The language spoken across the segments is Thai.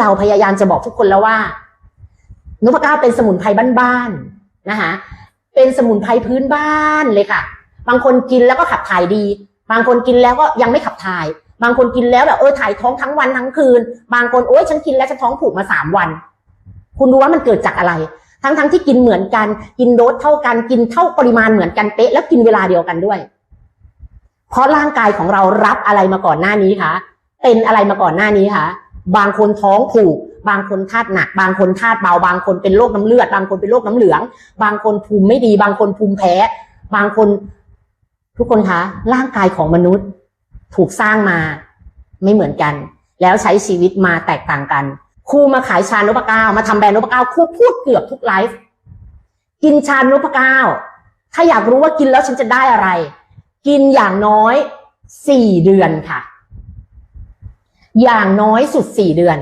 เราพยายามจะบอกทุกคนแล้วว่านพเก้าเป็นสมุนไพรบ้านๆนะคะเป็นสมุนไพรพื้นบ้านเลยค่ะ บางคนกินแล้วก็ขับถ่ายดี บางคนกินแล้วก็ยังไม่ขับถ่าย บางคนกินแล้วแบบเออถ่ายท้องทั้งวันทั้งคืน บางคนโอ๊ยฉันกินแล้วฉันท้องผูกมาสามวัน คุณรู้ว่ามันเกิดจากอะไร ทั้งทั้งๆที่กินเหมือนกัน กินโดสเท่ากัน กินเท่าปริมาณเหมือนกันเป๊ะแล้วกินเวลาเดียวกันด้วย เพราะร่างกายของเรารับอะไรมาก่อนหน้านี้คะ เป็นอะไรมาก่อนหน้านี้คะ บางคนท้องผูก บางคนธาตุหนัก บางคนธาตุเบา บางคนเป็นโรคน้ำเลือด บางคนเป็นโรคน้ำเหลือง บางคนภูมิไม่ดี บางคนภูมิแพ้ บางคน ทุกคนคะร่างกายของมนุษย์ ถูกสร้างมาไม่เหมือนกัน แล้วใช้ชีวิตมาแตกต่างกันครูมาขายชานพเก้ามาทำแบรนด์นพเก้าครูพูดเกือบทุกไลฟ์กินชานพเก้าถ้าอยากรู้ว่ากินแล้วฉันจะได้อะไร กินอย่างน้อยสี่เดือนค่ะ อย่างน้อยสุดสี่เดือน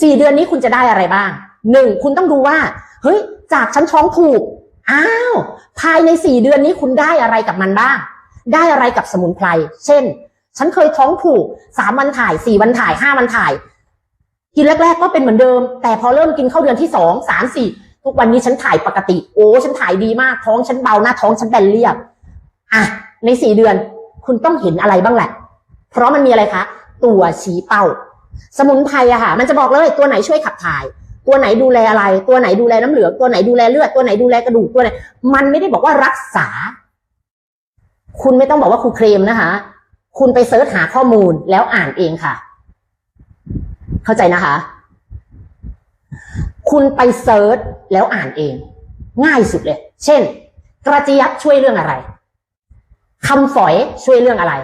สี่เดือนนี้คุณจะได้อะไรบ้างหนึ่งคุณต้องดูว่า เฮ้ย จากฉันท้องผูก อ้าว ภายในสี่เดือนนี้คุณได้อะไรกับมันบ้าง ได้อะไรกับสมุนไพร เช่น ฉันเคยท้องผูกสามวันถ่ายสี่วันถ่ายห้าวันถ่าย กินแรก ๆ ก็เป็นเหมือนเดิม แต่พอเริ่มกินเข้าเดือนที่สองสามสี่ทุกวันนี้ฉันถ่ายปกติ โอ้ ฉันถ่ายดีมาก ท้องฉันเบาหน้าท้องฉันแบนเรียบ อะ ในสี่เดือน คุณต้องเห็นอะไรบ้างแหละ เพราะมันมีอะไรคะ ตัวชี้เป้า สมุนไพรอะค่ะ มันจะบอกเลยตัวไหนช่วยขับถ่าย ตัวไหนดูแลอะไร ตัวไหนดูแลน้ำเหลืองตัวไหนดูแลเลือดตัวไหนดูแลกระดูกตัวไหนมันไม่ได้บอกว่ารักษา คุณไม่ต้องบอกว่าครูเคลมนะคะ คุณไปเสิร์ชหาข้อมูลแล้วอ่านเองค่ะ เข้าใจนะคะ คุณไปเซิร์ชแล้วอ่านเอง ง่ายสุดเลย เช่น กระเจี๊ยบช่วยเรื่องอะไรคำฝอยช่วยเรื่องอะไร